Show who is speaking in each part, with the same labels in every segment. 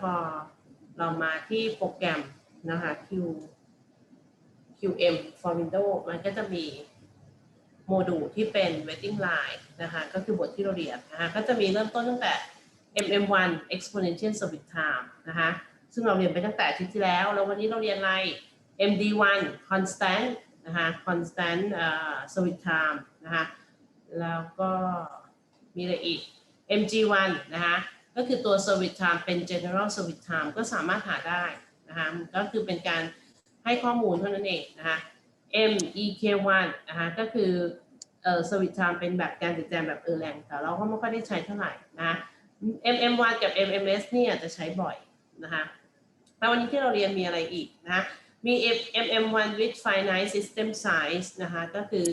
Speaker 1: พอเรามาที่โปรแกรมนะคะ Q QM for Windows มันก็จะมีโมดูลที่เป็น waiting line นะคะก็คือบทที่เราเรียนนะคะก็จะมีเริ่มต้นตั้งแต่ MM1 exponential service time นะคะซึ่งเราเรียนไปตั้งแต่อาทิตย์ที่แล้ว แล้ววันนี้เราเรียนอะไร MD1 constant นะคะ constant เอ่อ service time นะคะแล้วก็มีอะไรอีก MG1 นะคะ ก็คือตัว service time เป็น general service time ก็สามารถหาได้นะคะก็คือเป็นการให้ข้อมูลเท่านั้นเองนะคะ MEK1 นะคะก็คือเอ่อ service time เป็นแบบการติดแจงแบบเออแรงแต่เราก็ไม่ค่อยได้ใช้เท่าไหร่นะะ MM1 กับ MMS เนี่ยจะใช้บ่อยนะคะแล้ววันนี้ที่เราเรียนมีอะไรอีกนะะมี MM1 with finite system size นะคะก็คือ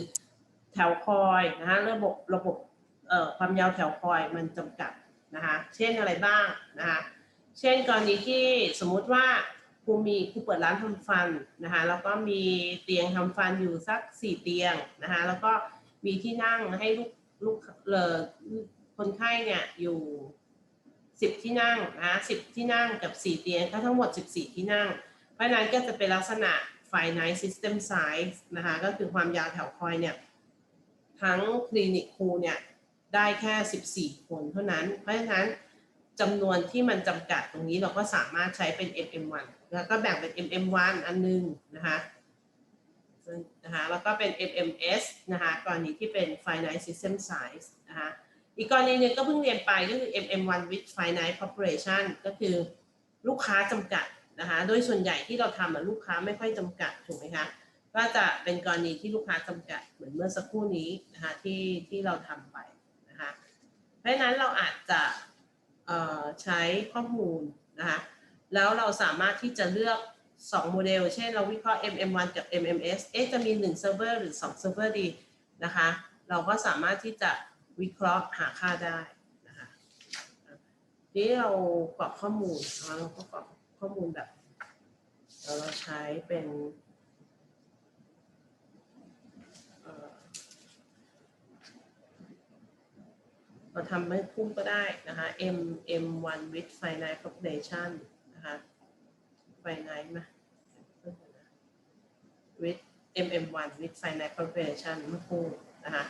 Speaker 1: แถวคอยนะคะระบบระบบเอ่อความยาวแถวคอยมันจำกัด นะคะเช่นอะไรบ้างนะคะเช่นกรณีที่สมมุติว่าครูมีครูเปิดร้านทำฟันนะคะแล้วก็มีเตียงทำฟันอยู่สักสี่เตียงนะคะแล้วก็มีที่นั่งให้ลูกลูกเลอคนไข้เนี่ยอยู่สิบที่นั่งนะสิบที่นั่งกับสี่เตียงก็ทั้งหมดสิบสี่ที่นั่ง เพราะนั้นก็จะเป็นลักษณะ finite system size นะคะก็คือความยาวแถวคอยเนี่ยทั้งคลินิกครูเนี่ย ได้แค่ 14 คนเท่านั้น เพราะฉะนั้นจำนวนที่มันจำกัดตรงนี้เราก็สามารถใช้เป็น MM1 แล้วก็แบ่งเป็น MM1 อันนึงนะคะนะคะแล้วก็เป็น MMS นะคะกรณีที่เป็น finite system size นะคะอีกกรณีนึงก็เพิ่งเรียนไปก็คือ MM1 with finite population ก็คือลูกค้าจำกัดนะคะโดยส่วนใหญ่ที่เราทำลูกค้าไม่ค่อยจำกัดถูกไหมคะก็จะเป็นกรณีที่ลูกค้าจำกัดเหมือนเมื่อสักครู่นี้นะคะที่ที่เราทำไป เพราะฉะนั้นเราอาจจะใช้ข้อมูลนะคะแล้วเราสามารถที่จะเลือก 2 โมเดล เช่นเราวิเคราะห์ MM1 กับ MMS เอ๊ะจะมี 1 เซิร์ฟเวอร์หรือ 2 เซิร์ฟเวอร์ดีนะคะ เราก็สามารถที่จะวิเคราะห์หาค่าได้นะคะนี่เรากรอกข้อมูลนะคะเราก็กรอกข้อมูลแบบเราใช้เป็น เอ่อ เราทำไม่พุ่งก็ได้นะคะ M M1 with finite population นะคะ finite ไหม with MM1 with finite population ไม่พุ่งนะคะ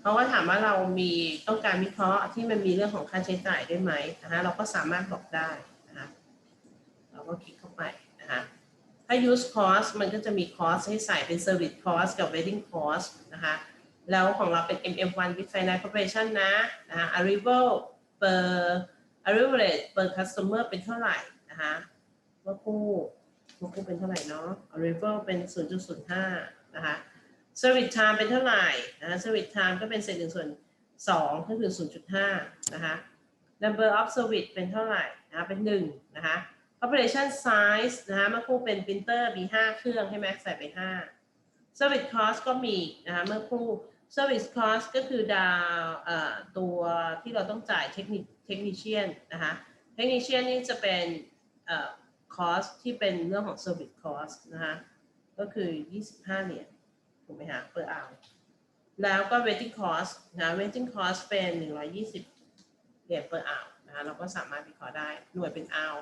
Speaker 1: เพราะว่าถามว่าเรามีต้องการวิเคราะห์ที่มันมีเรื่องของค่าใช้จ่ายได้ไหมนะคะเราก็สามารถบอกได้นะคะเราก็คลิกเข้าไปนะคะถ้า use cost มันก็จะมี cost ให้ใส่เป็น service cost กับ wedding cost นะคะ แล้วของเราเป็น MM1 with finite population นะนะ arrival per arrival rate per customer เป็นเท่าไหร่นะคะเมื่อคู่เมื่อคู่เป็นเท่าไหร่เนาะ arrival เป็น 0.05 นะคะ service time เป็นเท่าไหร่นะ service time ก็เป็นเศษหนึ่งส่วนสองก็คือ 0.5 นะคะ number of service เป็นเท่าไหร่นะคะเป็นหนึ่งนะคะ population size นะคะเมื่อคู่เป็น printer มี 5 เครื่องให้แม็กใส่ไป 5 service cost ก็มีนะคะเมื่อคู่ service cost ก็คือดาวตัวที่เราต้องจ่ายเทคนิคเทคนิชเชียนนะคะเทคนิชเชียนนี่จะเป็นเอ่อ cost ที่เป็นเรื่องของ service cost นะคะก็คือ 25 เหรียญถูกไหมคะ per hour แล้วก็ waiting cost นะ waiting cost เป็น 120 เหรียญ per hour นะคะเราก็สามารถวิเคราะห์ได้หน่วยเป็น hour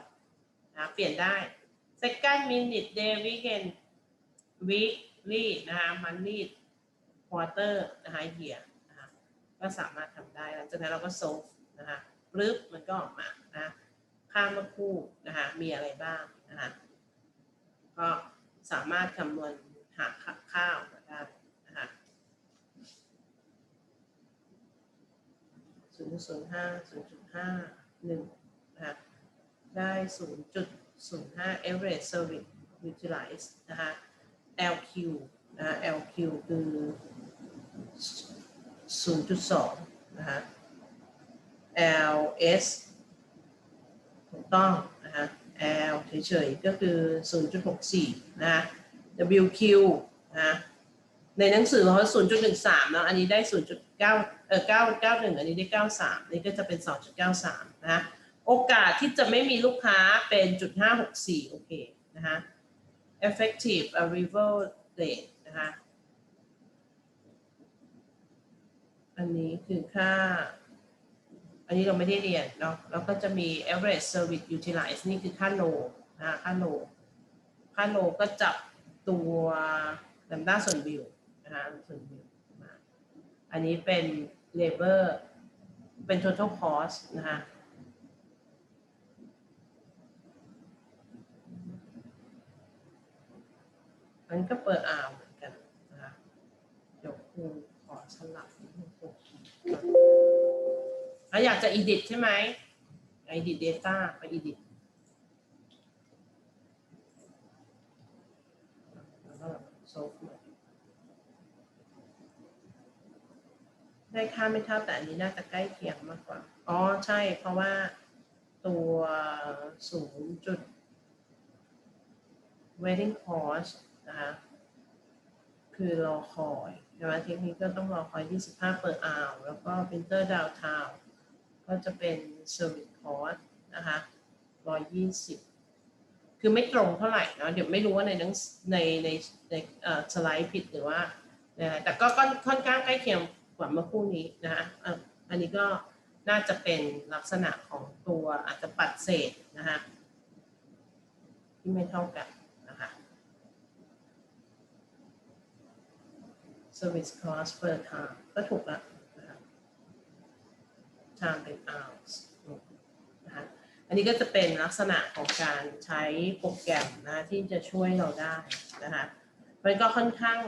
Speaker 1: นะเปลี่ยนได้ second minute day weekend weekly นะคะ monthly quarter นะคะ year นะคะก็สามารถทำได้หลังจากนั้นเราก็ solve นะคะปึ๊บมันก็ออกมานะค่าเมื่อคู่นะคะมีอะไรบ้างนะคะก็สามารถคำนวณหาค่าออกมาได้นะคะศูนย์ศูนย์ห้าศูนย์จุดห้าหนึ่งนะคะได้0.05 average service utilize นะคะ LQ นะ LQ คือ 0.2 นะคะ LS ถูกต้องนะคะ L เฉยๆ ก็คือ 0.64 นะคะ WQ นะะในหนังสือเขา0.13แล้วอันนี้ได้ 0.9 เอ่อ991 อันนี้ได้ 93 นี่ก็จะเป็น 2.93 นะคะโอกาสที่จะไม่มีลูกค้าเป็นจุดห้าหกสี่โอเค นะคะ effective arrival rate นะคะ อันนี้คือค่า อันนี้เราไม่ได้เรียนเนาะแล้วก็จะมี average service utilize นี่คือค่าโลนะค่าโลค่าโลก็จับตัวลำด้าส่วนวิวนะคะส่วนวิวมาอันนี้เป็น labor เป็น total cost นะคะอันก็เปิดอ่าวเหมือนกันนะคะยวครูขอสลับ แล้วอยากจะ edit ใช่ไหม edit data ไป edit ได้ค่าไม่เท่าแต่อันนี้น่าจะใกล้เคียงมากกว่า อ๋อ ใช่ เพราะว่าตัวศูนย์จุด waiting cost นะคะ คือรอคอย ใช่ไหมเทคนิคก็ต้องรอคอย 25 เปิดอ่าวแล้วก็ winter downtown ก็จะเป็น service cost นะคะ 120 คือไม่ตรงเท่าไหร่เนาะเดี๋ยวไม่รู้ว่าในนังในในในเอ่อสไลด์ผิดหรือว่านะแต่ก็ค่อนข้างใกล้เคียงกว่าเมื่อคู่นี้นะคะอะอันนี้ก็น่าจะเป็นลักษณะของตัวอาจจะปัดเศษนะคะที่ไม่เท่ากันนะคะ service cost per time ก็ถูกแล้วนะคะ time เป็น hours นะคะอันนี้ก็จะเป็นลักษณะของการใช้โปรแกรมนะที่จะช่วยเราได้นะคะมันก็ค่อนข้าง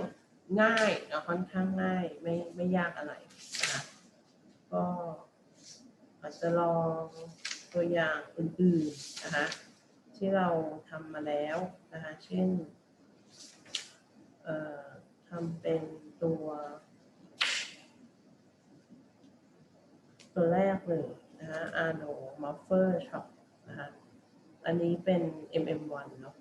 Speaker 1: ง่ายนะค่อนข้างง่ายไม่ไม่ยากอะไรนะคะก็อาจจะลองตัวอย่างอื่นๆนะคะที่เราทำมาแล้วนะคะเช่นเอ่อ ทำเป็นตัว ตัวแรกเลยนะคะ Arno Muffer Shop นะคะ อันนี้เป็น MM1 เนาะ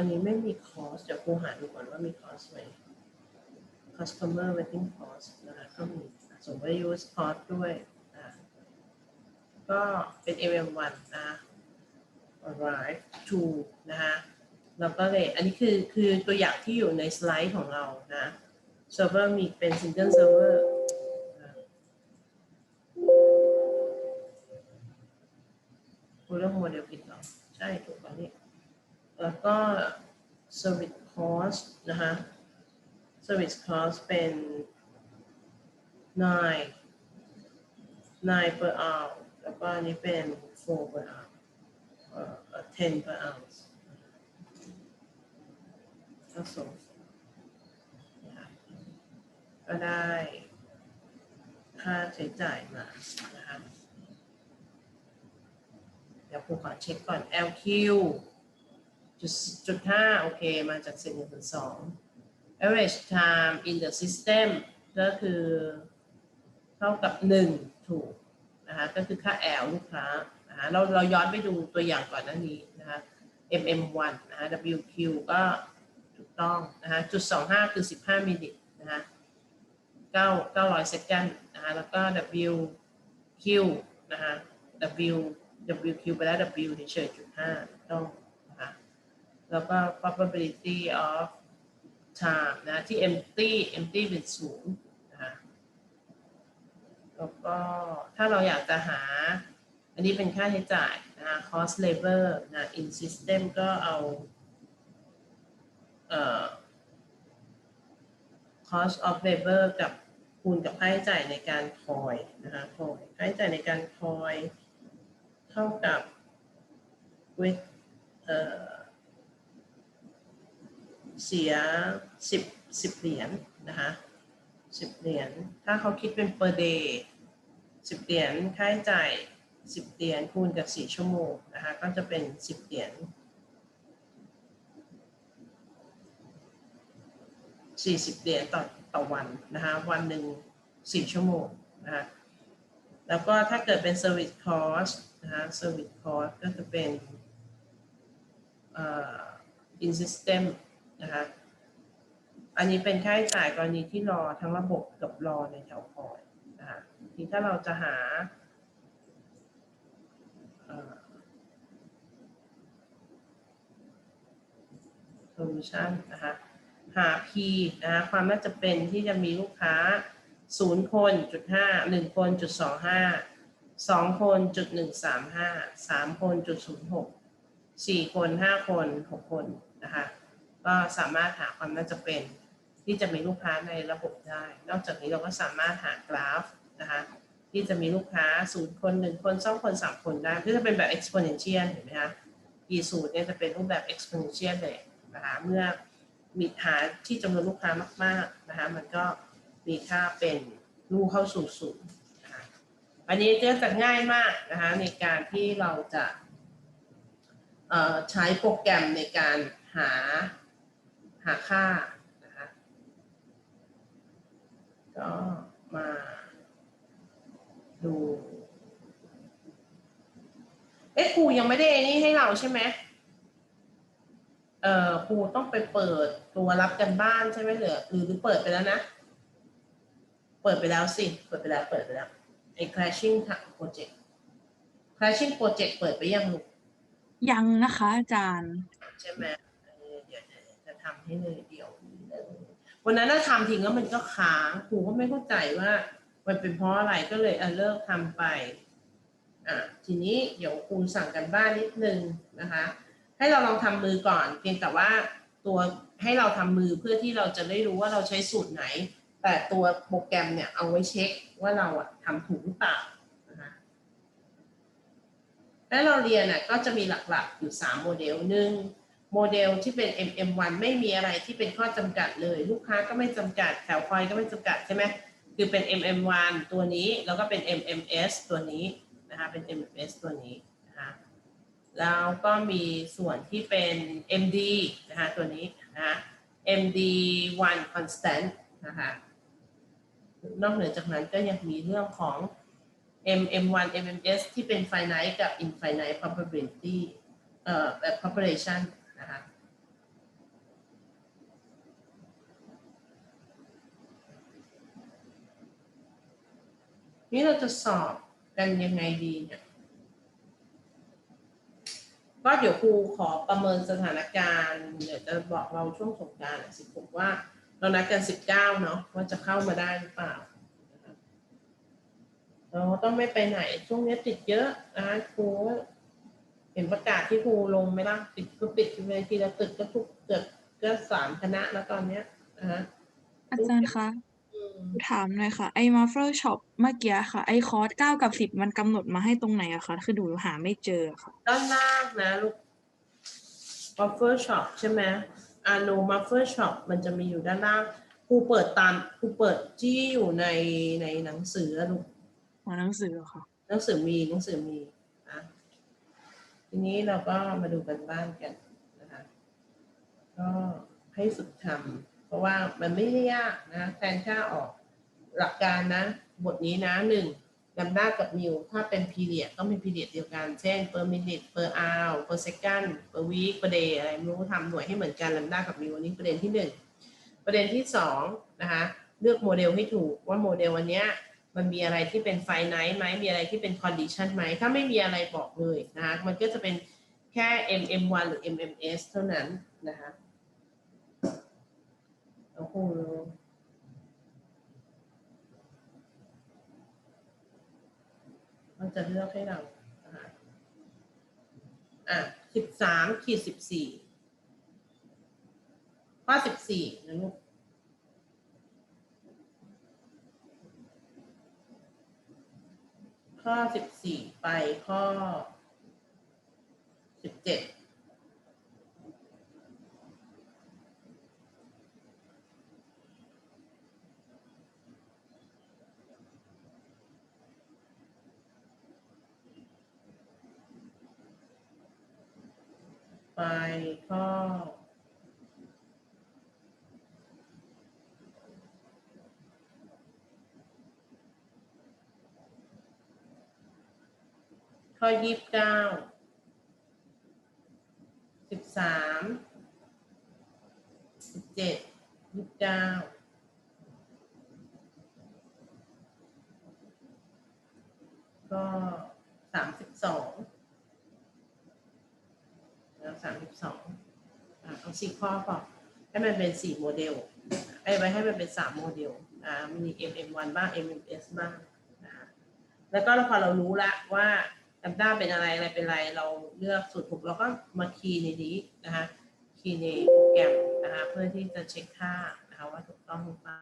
Speaker 1: อันนี้ไม่มีคอสเดี๋ยวครูหาดูก่อนว่ามีคอสไหม customer waiting cost นะคะก็มีสมมติ use cost ด้วยนะก็เป็น MM1 นะ arrive to นะคะแล้วก็เลยอันนี้คือคือตัวอย่างที่อยู่ในสไลด์ของเรานะ server มีเป็น single server คุณเลือกโมเดลผิดหรอ ใช่ถูก แล้วก็ service cost นะคะ service cost เป็น nine nine per hour แล้วก็อันนี้เป็น four per hour เอ่อ ten per ounce ก็ส่งก็ได้ค่าใช้จ่ายมานะคะเดี๋ยวครูขอเช็คก่อน LQ จุดจุดห้าโอเค มาจากเศษหนึ่งส่วนสอง average time in the system ก็คือเท่ากับหนึ่งถูกนะคะก็คือค่า L ลูกค้านะคะเราเราย้อนไปดูตัวอย่างก่อนหน้านี้นะคะ MM1 นะคะ WQ ก็ถูกต้องนะคะจุดสองห้าคือสิบห้ามิลลินะคะเก้าเก้าร้อยเซกันนะคะแล้วก็ WQ นะคะ W WQ ไปแล้ว W เฉยจุดห้าต้อง แล้วก็ probability of time นะ ที่ empty empty เป็นศูนย์นะแล้วก็ถ้าเราอยากจะหา อันนี้เป็นค่าใช้จ่ายนะ cost labor นะ in system ก็เอาเอ่อ cost of labor กับคูณกับค่าใช้จ่ายในการคอยนะคะคอยค่าใช้จ่ายในการคอย เท่ากับ with เอ่อ เสียสิบสิบเหรียญนะคะสิบเหรียญถ้าเขาคิดเป็น per day สิบเหรียญค่าใช้จ่ายสิบเหรียญคูณกับสี่ชั่วโมงนะคะก็จะเป็นสิบเหรียญสี่สิบเหรียญต่อต่อวันนะคะวันหนึ่งสี่ชั่วโมงนะคะแล้วก็ถ้าเกิดเป็น service cost นะคะ service cost ก็จะเป็นเอ่อ in system นะคะอันนี้เป็นค่าใช้จ่ายกรณีที่รอทั้งระบบกับรอในแถวคอยนะคะทีถ้าเราจะหาเอ่อ solution นะคะหา P นะคะความน่าจะเป็นที่จะมีลูกค้า 0 คนจุด5 1 คนจุด25 2 คนจุด135 3 คนจุด06 4 คน 5 คน 6 คนนะคะ ก็สามารถหาความน่าจะเป็นที่จะมีลูกค้าในระบบได้ นอกจากนี้เราก็สามารถหากราฟนะคะที่จะมีลูกค้า0คน1คน2คน3คนได้ก็จะเป็นแบบ exponential เห็นไหมคะ e สูตรเนี่ยจะเป็นรูปแบบ exponential เลยนะคะเมื่อมีหาที่จำนวนลูกค้ามากๆนะคะมันก็มีค่าเป็นลูกเข้าสู่ศูนย์นะคะอันนี้ก็จะง่ายมากนะคะในการที่เราจะใช้โปรแกรมในการหา หาค่านะคะก็มาดูเอ๊ะครูยังไม่ได้ไอ้นี่ให้เราใช่ไหมเอ่อครูต้องไปเปิดตัวรับกันบ้านใช่ไหมเหรือหรือหรือเปิดไปแล้วนะ เปิดไปแล้วสิ เปิดไปแล้วเปิดไปแล้วไอ้ crashing project crashing project เปิดไปยังลูก
Speaker 2: ยังนะคะอาจารย์
Speaker 1: ใช่ไหม ให้เลยเดี๋ยวนี้เลยวันนั้นน่าทำทิ้งแล้วมันก็ค้างครูก็ไม่เข้าใจว่า มันเป็นเพราะอะไรก็เลยเออเลิกทำไปอะทีนี้เดี๋ยวครูสั่งกันบ้านนิดนึงนะคะ ให้เราลองทำมือก่อน เพียงแต่ว่าตัวให้เราทำมือเพื่อที่เราจะได้รู้ว่าเราใช้สูตรไหน แต่ตัวโปรแกรมเนี่ยเอาไว้เช็คว่าเราอะทำถูกหรือเปล่านะคะและเราเรียนน่ะก็จะมีหลักๆอยู่ 3 โมเดลหนึ่ง โมเดลที่เป็น MM1 ไม่มีอะไรที่เป็นข้อจำกัดเลย ลูกค้าก็ไม่จำกัดแถวคอยก็ไม่จำกัดใช่ไหมคือเป็น MM1 ตัวนี้แล้วก็เป็น MMS ตัวนี้นะคะเป็น MMS ตัวนี้นะคะแล้วก็มีส่วนที่เป็น MD นะคะตัวนี้นะคะ MD1 constant นะคะนอกเหนือจากนั้นก็ยังมีเรื่องของ MM1 MMS ที่เป็น finite กับ infinite probability เอ่อแบบ population นี่เราจะสอบกันยังไงดีเนี่ยก็เดี๋ยวครูขอประเมินสถานการณ์ เดี๋ยวจะบอกเราช่วงสงการสิบหกว่า เรานัดกันสิบเก้าเนาะว่าจะเข้ามาได้หรือเปล่าเราต้องไม่ไปไหนช่วงนี้ติดเยอะนะครูเห็นประกาศที่ครูลงไหมล่ะติดก็ปิดเลยทีละตึกก็ทุกเกือบก็สามคณะแล้วตอนเนี้ยนะฮะ
Speaker 2: อาจารย์คะ ถามหน่อยค่ะ ไอ้มัฟเฟอร์ช็อปเมื่อกี้ค่ะ ไอ้คอร์สเก้ากับสิบมันกำหนดมาให้ตรงไหนอะคะคือดูหาไม่เจออะค่ะ
Speaker 1: ด้านล่างนะลูก buffer shop ใช่ไหมอาโน buffer shop มันจะมีอยู่ด้านล่างครูเปิดตามครูเปิดที่อยู่ในในหนังสืออะลูก
Speaker 2: หัวหนังสืออะค่ะ
Speaker 1: หนังสือมีหนังสือมีนะทีนี้เราก็มาดูกันบ้านกันนะคะ ก็ให้ฝึกทำ เพราะว่ามันไม่ได้ยากนะแทนค่าออกหลักการนะ บทนี้นะหนึ่งลำด้ากับมิวถ้าเป็น period ต้องเป็น period เดียวกัน เช่น per minute per hour per second per week per day อะไรไม่รู้ทำหน่วยให้เหมือนกันลำด้ากับมิวนี้ประเด็นที่หนึ่งประเด็นที่สองนะคะเลือกโมเดลให้ถูกว่าโมเดลวันนี้มันมีอะไรที่เป็นไฟไนท์ไหมมีอะไรที่เป็นคอนดิชันไหมถ้าไม่มีอะไรบอกเลยนะคะมันก็จะเป็นแค่ MM1 หรือ MMS เท่านั้นนะคะ แล้วคงมันจะเลือกให้เรานะคะอะสิบสามขีดสิบสี่ข้อสิบสี่นะลูกข้อสิบสี่ไปข้อสิบเจ็ด ไปข้อข้อยี่สิบเก้าสิบสามสิบเจ็ดยี่สิบเก้าก็สามสิบสอง สามสิบสองเอาสี่ข้อก่อนให้มันเป็นสี่โมเดลไอ้ไว้ให้มันเป็นสามโมเดลอ่ามี MM1 บ้าง MMS บ้างนะคะแล้วก็พอเรารู้ละว่าแอมด้าเป็นอะไรอะไรเป็นอะไรเราเลือกสูตรถูกเราก็มาคีย์ในนี้นะคะคีย์ในโปรแกรมนะคะเพื่อที่จะเช็คค่านะคะว่าถูกต้องหรือเปล่า